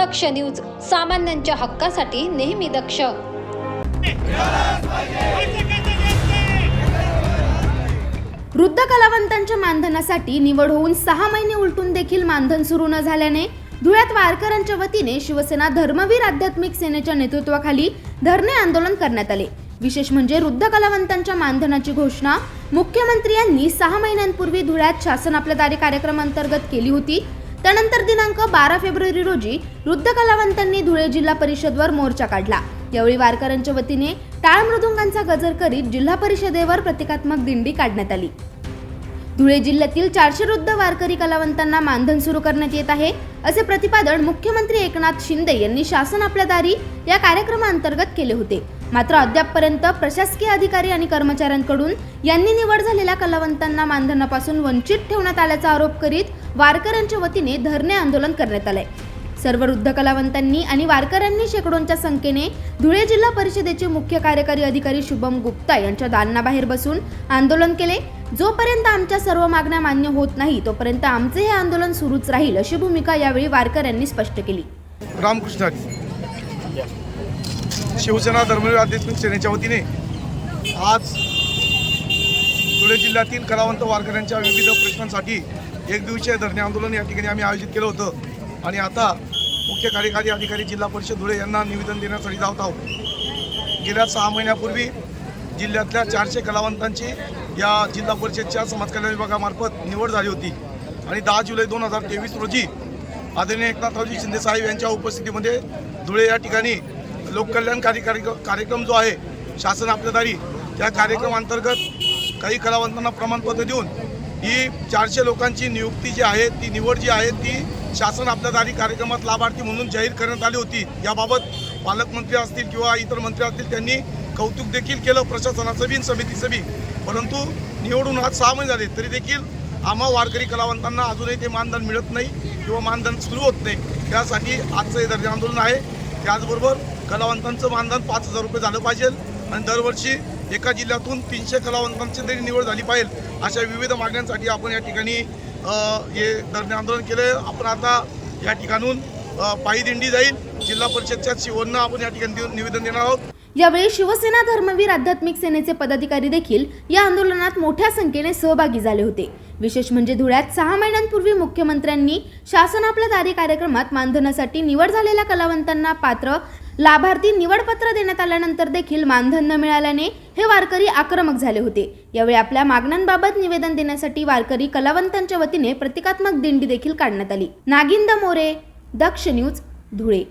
दक्ष news सामान्यांच्या हक्कासाठी नेहमी दक्ष. वृद्ध कलावंतांच्या मानधनासाठी निवड होऊन सहा महिने उलटून देखील मानधन सुरू न झाल्याने धुळ्यात वारकऱ्यांच्या वतीने शिवसेना धर्मवीर आध्यात्मिक सेनेच्या नेतृत्वाखाली धरणे आंदोलन करण्यात आले. विशेष म्हणजे वृद्ध कलावंतांच्या मानधनाची घोषणा मुख्यमंत्री यांनी सहा महिन्यांपूर्वी धुळ्यात शासन आपल्या दारी कार्यक्रमांतर्गत केली होती. त्यानंतर दिनांक बारा फेब्रुवारी रोजी वृद्ध कलावंतांनी धुळे जिल्हा परिषदवर मोर्चा काढला. यावेळी वारकऱ्यांच्या वतीने टाळ मृदुंगांचा गजर करीत जिल्हा परिषदेवर प्रतिकात्मक दिंडी काढण्यात आली. धुळे जिल्ह्यातील चारशे वृद्ध वारकरी कलावंतांना मानधन सुरू करण्यात येत आहे असे प्रतिपादन मुख्यमंत्री एकनाथ शिंदे यांनी शासन आपल्या दारी या कार्यक्रमाअंतर्गत केले होते. मात्र अद्यापपर्यंत प्रशासकीय अधिकारी आणि कर्मचाऱ्यांकडून यांनी निवड झालेल्या कलावंतांना मानधनापासून वंचित ठेवण्यात आल्याचा आरोप करीत वारकऱ्यांच्या वतीने धरणे आंदोलन करण्यात आलंय. सर्व वृद्ध कलावंतांनी आणि वारकऱ्यांनी शेकडोंच्या संख्येने धुळे जिल्हा परिषदेचे मुख्य कार्यकारी अधिकारी शुभम गुप्ता यांच्या दालनाबाहेर बसून आंदोलन केले. जोपर्यंत आमच्या सर्व मागण्या मान्य होत नाही तोपर्यंत आमचे हे आंदोलन सुरूच राहील अशी भूमिका यावेळी वारकऱ्यांनी स्पष्ट केली. रामकृष्ण शिवसेना धर्मवीर आध्यात्मिक सेनेच्या वतीने आज धुळे जिल्ह्यातील कलावंत वारकऱ्यांच्या विविध प्रश्नांसाठी एक दिवसीय धरणे आंदोलन या ठिकाणी आम्ही आयोजित केलं होतं. आणि आता मुख्य कार्यकारी अधिकारी जिल्हा परिषद धुळे यांना निवेदन देण्यासाठी जात आहोत. गेल्या सहा महिन्यापूर्वी जिल्ह्यातल्या चारशे कलावंतांची या जिल्हा परिषदच्या समाज कल्याण विभागामार्फत निवड झाली होती. आणि दहा जुलै दोन हजार तेवीस रोजी आदरणीय एकनाथरावजी शिंदेसाहेब यांच्या उपस्थितीमध्ये धुळे या ठिकाणी लोककल्याणकारी कार्यक्रम कार्यक्रम जो आहे शासन आपल्या दारी त्या कार्यक्रमांतर्गत काही कलावंतांना प्रमाणपत्र देऊन ही चारशे लोकांची नियुक्ती जी आहे ती निवड जी आहे ती शासन आपल्या दारी कार्यक्रमात लाभार्थी म्हणून जाहीर करण्यात आली होती. याबाबत पालकमंत्री असतील किंवा इतर मंत्री असतील त्यांनी कौतुक देखील केलं. प्रशासनाचं बी समितीचं बी. परंतु निवडून आज सहा महिने झाले तरी देखील आम्हा वारकरी कलावंतांना अजूनही ते मानधन मिळत नाही किंवा मानधन सुरू होत नाही. त्यासाठी आजचं हे दर्जा आंदोलन आहे. त्याचबरोबर कलावंतांचं मानधन पाच हजार रुपये झालं पाहिजे आणि दरवर्षी एका जिल्ह्यातून तीनशे कलावंतांची तरी निवड झाली पाहिजे. अशा विविध मागण्यांसाठी आपण या ठिकाणी हे धरणे आंदोलन केलं आपण आता या ठिकाणून पायी दिंडी जाईल. जिल्हा परिषदच्या शिवणनं आपण या ठिकाणी देऊन- निवेदन देणार आहोत. यावेळी शिवसेना धर्मवीर आध्यात्मिक सेनेचे पदाधिकारी देखील या आंदोलनात मोठ्या संख्येने सहभागी झाले होते. विशेष म्हणजे धुळ्यात सहा महिन्यांपूर्वी मुख्यमंत्र्यांनी शासन आपल्या दारी कार्यक्रमात मानधनासाठी निवड झालेल्या कलावंतांना पात्र लाभार्थी निवडपत्र देण्यात आल्यानंतर देखील मानधन न मिळाल्याने हे वारकरी आक्रमक झाले होते. यावेळी आपल्या मागण्यांबाबत निवेदन देण्यासाठी वारकरी कलावंतांच्या वतीने प्रतिकात्मक दिंडी देखील काढण्यात आली. नागिंद मोरे दक्ष न्यूज धुळे.